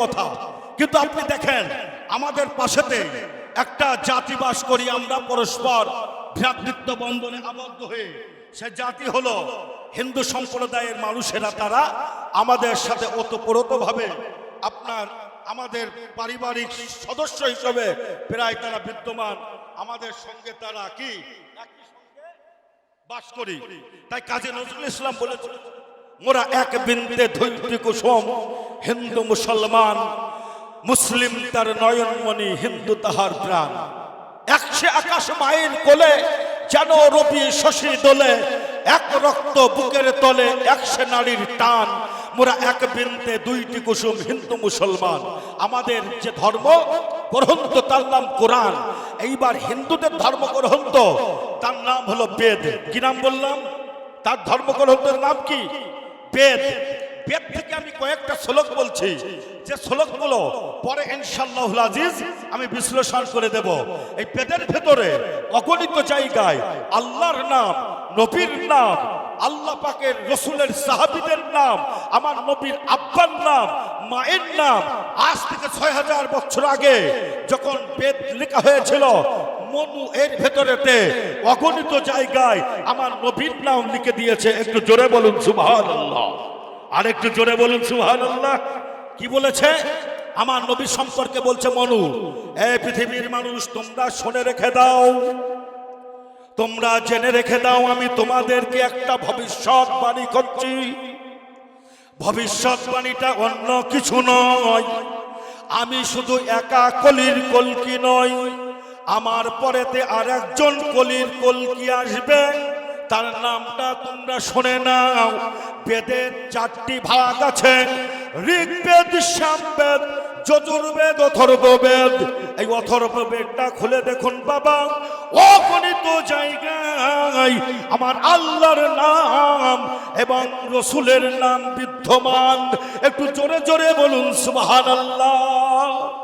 কথা। কিন্তু আপনি দেখেন, আমাদের পাশেতে একটা জাতি বাস করি আমরা পরস্পর ভ্রাতৃত্ব বন্ধনে আবদ্ধ হয়ে। সে জাতি হলো হিন্দু সম্প্রদায়ের মানুষেরা, তারা আমাদের সাথে ওতপ্রোতভাবে আপনার, আমাদের পারিবারিক সদস্য হিসেবে প্রায় তারা বিদ্যমান। আমাদের সঙ্গে তারা কি? বাস করি। তাই কাজী নজরুল ইসলাম বলেছিল মোরা এক বিন্দে ধৈর্য কুসুম, হিন্দু মুসলমান, মুসলিম তার নয়নমণি, হিন্দু তাহার প্রাণ। একশে আকাশ মাইল কোলে যেন রবি শশী দোলে এক রক্ত বুকের তলে একশে নারীর টান। মোরা এক বিন্দে দুইটি কুসুম, হিন্দু মুসলমান। আমাদের যে ধর্ম, গ্রন্থ তার নাম কোরআন। এইবার হিন্দুদের ধর্ম গ্রন্থ, তার নাম হলো বেদ। কি নাম বললাম? তার ধর্মগ্রন্থের নাম কি? বেদ বেদ থেকে আমি কয়েকটা শ্লোক বলছি। যে শ্লোকগুলো পরে ইনশাল্লাহ আমি বিশ্লেষণ করে দেব। এই বেদের ভেতরে অগণিত জায়গায় আল্লাহর নাম, নবীর নাম, আল্লাহ পাকের রসুলের সাহাবিদের নাম, আমার নবীর আব্বার নাম, মায়ের নাম, আজ থেকে ছয় হাজার বছর আগে যখন বেদ লেখা হয়েছিল মনু এর ভেতরেতে অগণিত জায়গায় আমার নবীর নাম লিখে দিয়েছে। একটু জোরে বলুন সুবহান আল্লাহ আর একটু জোরে বলুন সুবহান আল্লাহ কি বলেছে? আমার নবী সম্পর্কে বলছে, মনু, এ পৃথিবীর মানুষ, তোমরা শুনে রেখে দাও। তোমরা জেনে রেখে দাও, আমি তোমাদেরকে একটা ভবিষ্যৎ বাণী করছি। ভবিষ্যৎবাণীটা অন্য কিছু নয়। আমি শুধু একা কলির কলকি নয় আমার পরেতে আর একজন কলির কলকি আসবে? তার নামটা তোমরা শোনে নাও। বেদের চারটি ভাগ আছে। ঋগ্বেদ সামবেদ যজুর্বেদ, অথর্ববেদ। এই অথর্ববেদটা খুলে দেখুন বাবা। অগণিত জায়গায় আমার আল্লাহর নাম এবং রসুলের নাম বিদ্যমান। একটু জোরে জোরে বলুন সুবহান আল্লাহ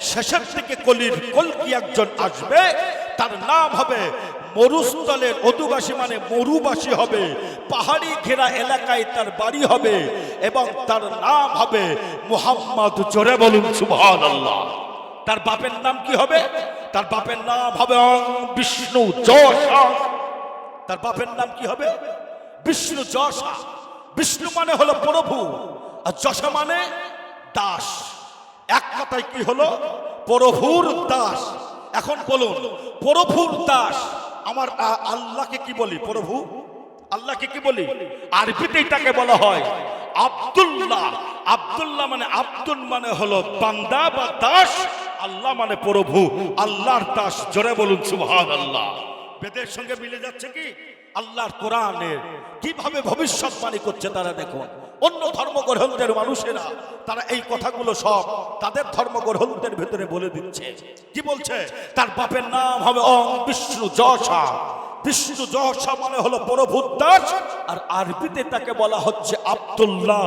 শেষের থেকে কলির কলকি একজন আসবে। তার নাম হবে মরুস্থলের অধুবাসী মানে মরুবাসী হবে। পাহাড়ি ঘেরা এলাকায় তার বাড়ি হবে এবং তার নাম হবে মুহাম্মদ। জোরে বলুন, সুবহানাল্লাহ। তার বাপের নাম কি হবে? তার বাপের নাম হবে বিষ্ণু যশ তার বাপের নাম কি হবে? বিষ্ণু যশা বিষ্ণু মানে হলো প্রভু আর যশা মানে দাস। এক কথায় কি হলো? প্রভুর দাস। এখন বলুন, প্রভুর দাস। আমার আল্লাহকে কি বলি? প্রভু, আল্লাহকে কি বলি? আরবিতে এটাকে বলা হয় আব্দুল্লাহ। আব্দুল্লাহ মানে আব্দুল মানে হলো বান্দা বা দাস। আল্লাহ মানে প্রভু। আল্লাহর দাস। জোরে বলুন সুবহান আল্লাহ বেদের সঙ্গে মিলে যাচ্ছে কি? আল্লাহর কোরআনের কীভাবে ভবিষ্যৎবাণী করছে তারা দেখুন অন্য ধর্মগ্রন্থের মানুষেরা, তারা এই কথাগুলো সব তাদের ধর্মগ্রন্থের ভেতরে বলে দিচ্ছে। কি বলছে? তার বাপের নাম হবে অং বিষ্ণু যশা। বিষ্ণু যশা মানে হলো প্রভুর দাস, আর আরবিতে তাকে বলা হচ্ছে আব্দুল্লাহ,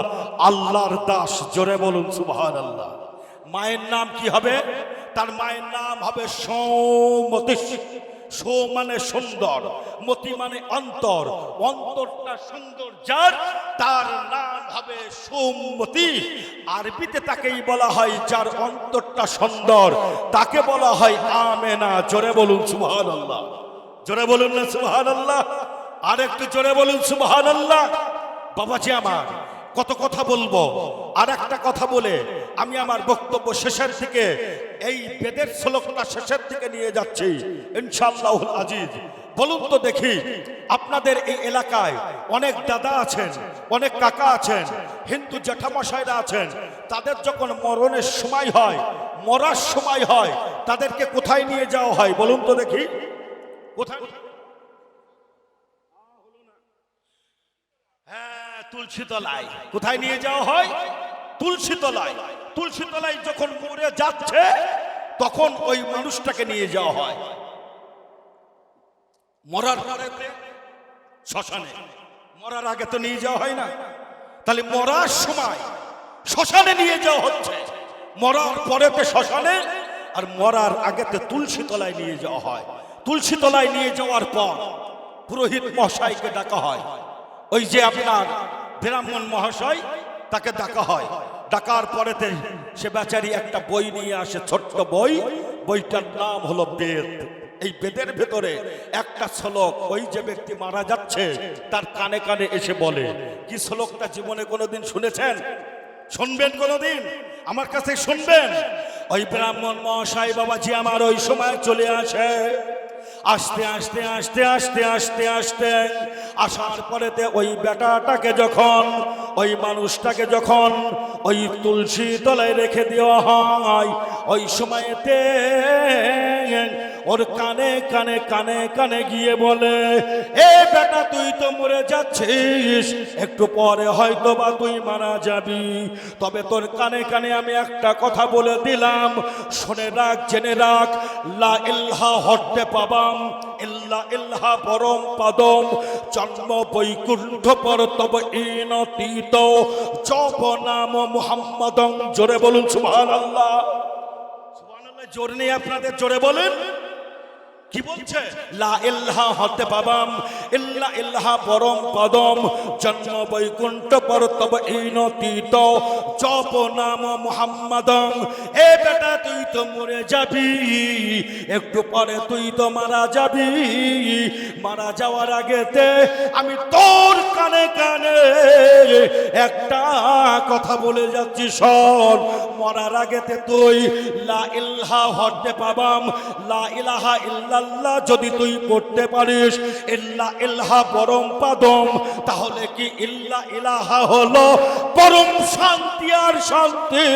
আল্লাহর দাস। জোরে বলুন সুবহান আল্লাহ মায়ের নাম কি হবে? তার মায়ের নাম হবে সৌমতি সো মানে সুন্দর, মতি মানে অন্তর। অন্তরটা সুন্দর যার, তার নাম হবে সৌমতি আরবিতে তাকেই বলা হয় যার অন্তরটা সুন্দর। তাকে বলা হয় আমেনা। জোরে বলুন সুবহান আল্লাহ জোরে বলুন না সুবহান আল্লাহ আর একটু জোরে বলুন সুবহান আল্লাহ বাবাজি আমার কত কথা বলব? আর একটা কথা বলে আমি আমার বক্তব্য শেষের থেকে এই বেদের শ্লোকটা শেষের থেকে নিয়ে যাচ্ছি ইনশাআল্লাহ আজিজ। বলুন তো দেখি, আপনাদের এই এলাকায় অনেক দাদা আছেন, অনেক কাকা আছেন, হিন্দু জ্যাঠামশাইরা আছেন, তাদের যখন মরণের সময় হয়, মরার সময় হয়, তাদেরকে কোথায় নিয়ে যাওয়া হয়? বলুন তো দেখি। কোথায়? হ্যাঁ তুলসী তলায়। কোথায় নিয়ে যাওয়া হয়? তুলসী তলায়। তুলসী তলায় যখন মরে যাচ্ছে, তখন ওই মানুষটাকে নিয়ে যাওয়া হয়। মরার পরেতে শ্মশানে। মরার আগে তো নিয়ে যাওয়া হয় না। তাহলে মরার সময় শ্মশানে নিয়ে যাওয়া হচ্ছে। মরার পরেতে শ্মশানে, আর মরার আগেতে তুলসী তলায় নিয়ে যাওয়া হয়। তুলসী তলায় নিয়ে যাওয়ার পর পুরোহিত মহাশয়কে ডাকা হয়। ওই যে আপনার ব্রাহ্মণ মহাশয়, তাকে ডাকা হয়। ডাকার পরেতে সে বেচারি একটা বই নিয়ে আসে, ছোট্ট বই। বইটার নাম হলো বেদ। এই বেদের ভেতরে একটা শ্লোক, ওই যে ব্যক্তি মারা যাচ্ছে, তার কানে কানে এসে বলে, কি শ্লোকটা জীবনে কোনোদিন শুনেছেন? শুনবেন কোনোদিন? আমার কাছে শুনবেন? ওই ব্রাহ্মণ মহাশয়, বাবাজি, আমার ওই সময় চলে আসে। আস্তে আস্তে আস্তে আস্তে আস্তে আস্তে আসার পরেতে ওই বেটাটাকে যখন, ওই মানুষটাকে যখন ওই তুলসী তলায় রেখে দেওয়া হয়, ওই সময়তে ওর কানে কানে কানে কানে গিয়ে বলে, এ বেটা, তুই তো মরে যাচ্ছিস। একটু পরে হয়তো বা তুই মারা যাবি। তবে তোর কানে কানে আমি একটা কথা বলে দিলাম। শুনে রাখ, জেনে রাখ। লা ইল্হা হট্টে পাবাম, ইল্লা ইল্হা পরম পাদম। জন্ম বৈকুণ্ঠ পর তব ইনতীত। জপ নাম মুহাম্মাদং। জোরে বলুন, সুবহানাল্লাহ। সুবহানাল্লাহ, জোরে নেই আপনাদের জোরে বলেন। কি বলছে? লা ইল্হা হতে পাবাম, ইল্লা ইল্হা পরম পদম, জন্ম বৈকুণ্ঠ পর তব ইনতীত জপ নাম মুহাম্মাদম। এ বেটা, তুই তো মরে যাবি, একটু পরে তুই তো মারা যাবি। মারা যাওয়ার আগেতে আমি তোর কানে কানে কথা বলে যাচ্ছি, শোন। মরার আগেতে তুই লা ইল্লাহা হতে পাবাম। লা ইলাহা ইল্লাল্লাহ যদি তুই করতে পারিস, ইল্লা ইল্লাহা পরম পাদম। তাহলে কি ইল্লা ইলাহা হলো পরম শান্তি আর শান্তি?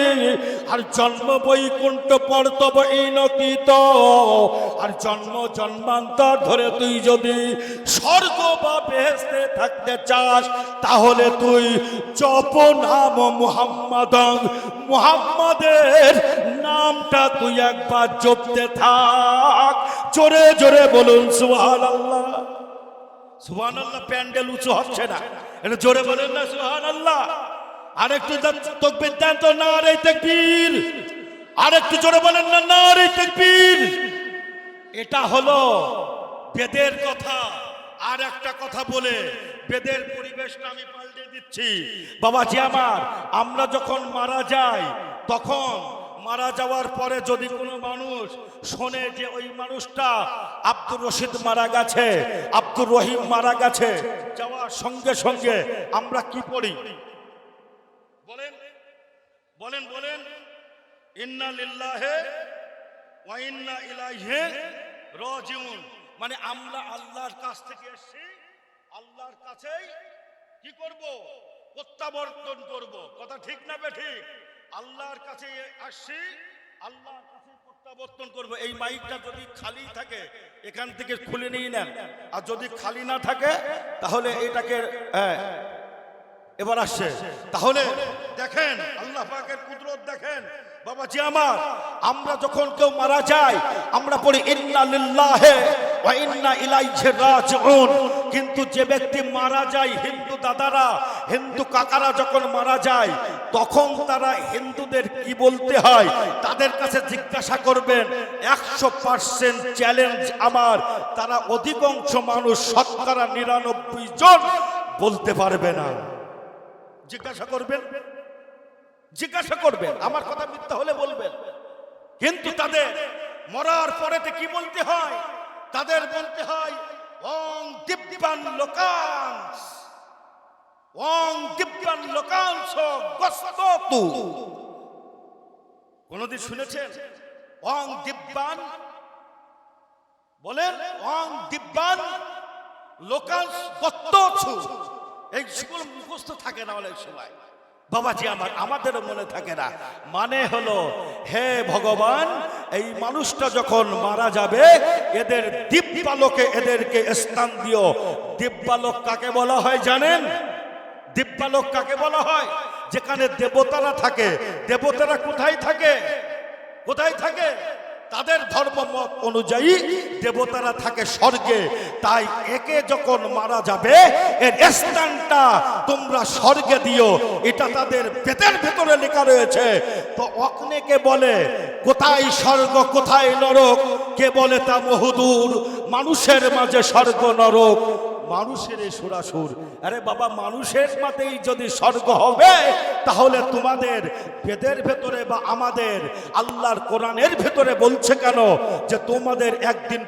আর জন্ম বৈকুণ্ঠ এই নতীত আর জন্ম জন্মান্তর ধরে তুই যদি স্বর্গ বা বেহেস্তে থাকতে চাস, তাহলে তুই জপ নাম মুহাম্মাদং। মুহাম্মাদের নামটা তুই একবার জপতে থাক। জোরে জোরে বলুন সুহান আল্লাহ সুহান আল্লাহ প্যান্ডেল উঁচু হচ্ছে না। এটা জোরে বলেন না সুহান আল্লাহ আরেকটু তকবির দেন তো না রে তেকবীর। আরেকটু জোরে বলেন না না রে তেকবীর। এটা হলো বেদের কথা। আর একটা কথা বলে, বেদের পরিবেশটা আমি পাল্টে দিচ্ছি। বাবাজি আমার, আমরা যখন মারা যাই, তখন মারা যাওয়ার পরে যদি কোনো মানুষ শোনে যে ওই মানুষটা আব্দুর রশিদ মারা গেছে, আব্দুর রহিম মারা গেছে, যাওয়ার সঙ্গে সঙ্গে আমরা কি পড়ি? বলেন বলেন বলেন ইন্না লিল্লাহে ওয়া ইন্না ইলাইহি রাজিউন। মানে আমরা আল্লাহর কাছ থেকে এসেছি আল্লাহর কাছেই কি করব? প্রত্যাবর্তন করব। কথা ঠিক না বে ঠিক আল্লাহর কাছে আসছি আল্লাহর কাছে প্রত্যাবর্তন করব। এই মাইকটা যদি খালি থাকে এখান থেকে খুলে নিয়ে নেন। আর যদি খালি না থাকে তাহলে এটাকে হ্যাঁ, এবার আসছে। তাহলে দেখেন, আল্লাহ পাকের কুদরত দেখেন। বাবা জি আমার, আমরা যখন কেউ মারা যায়, আমরা পড়ি, ইন্না লিল্লাহে ওয়া ইন্না ইলাইহি রাজিউন। কিন্তু যে ব্যক্তি মারা যায়, হিন্দু দাদারা, হিন্দু কাকারা যখন মারা যায়, তখন তারা হিন্দুদের কি বলতে হয়? তাদের কাছে জিজ্ঞাসা করবেন, একশো পার্সেন্ট চ্যালেঞ্জ আমার। তারা অধিকাংশ মানুষ শতকরা নিরানব্বই জন বলতে পারবে না। জিজ্ঞাসা করবেন? জিজ্ঞাসা করবেন। আমার কথা মিথ্যা হলে বলবেন। কিন্তু তাদের মরার পরেতে কি বলতে হয়? তাদের বলতে হয়, ওং দিব্যান লোকাংশ। ওং দিব্যান লোকাংশ গস্ততু। কোনদিন শুনেছেন? ওং দিব্যান। বলেন, ওং দিব্যান লোকাংশ গস্তছু এই সেগুলো মুখস্থ থাকে না অনেক সময়। বাবাজি আমার, আমাদেরও মনে থাকে না। মানে হলো, হে ভগবান, এই মানুষটা যখন মারা যাবে, এদের দিব্যালোকে এদেরকে স্থান দিও। দিব্যালোক কাকে বলা হয় জানেন? দিব্যালোক কাকে বলা হয়? যেখানে দেবতারা থাকে। দেবতারা কোথায় থাকে? কোথায় থাকে? তাদের ধর্ম মত অনুযায়ী দেবতারা থাকে স্বর্গে, তাই একে যখন মারা যাবে, এর স্থানটা তোমরা স্বর্গে দিও। এটা তাদের পেটের ভেতরে লেখা রয়েছে। তো অগ্নেকে বলে, কোথায় স্বর্গ, কোথায় নরক? কে বলে তা বহুদূর। মানুষের মাঝে স্বর্গ, নরক। মানুষের সুরাসুর। আরে বাবা, মানুষের মাতেই যদি স্বর্গ হবে, তাহলে তোমাদের বেদের ভেতরে বা আমাদের আল্লাহর কোরআনের ভেতরে বলছে কেন যে তোমাদের একদিন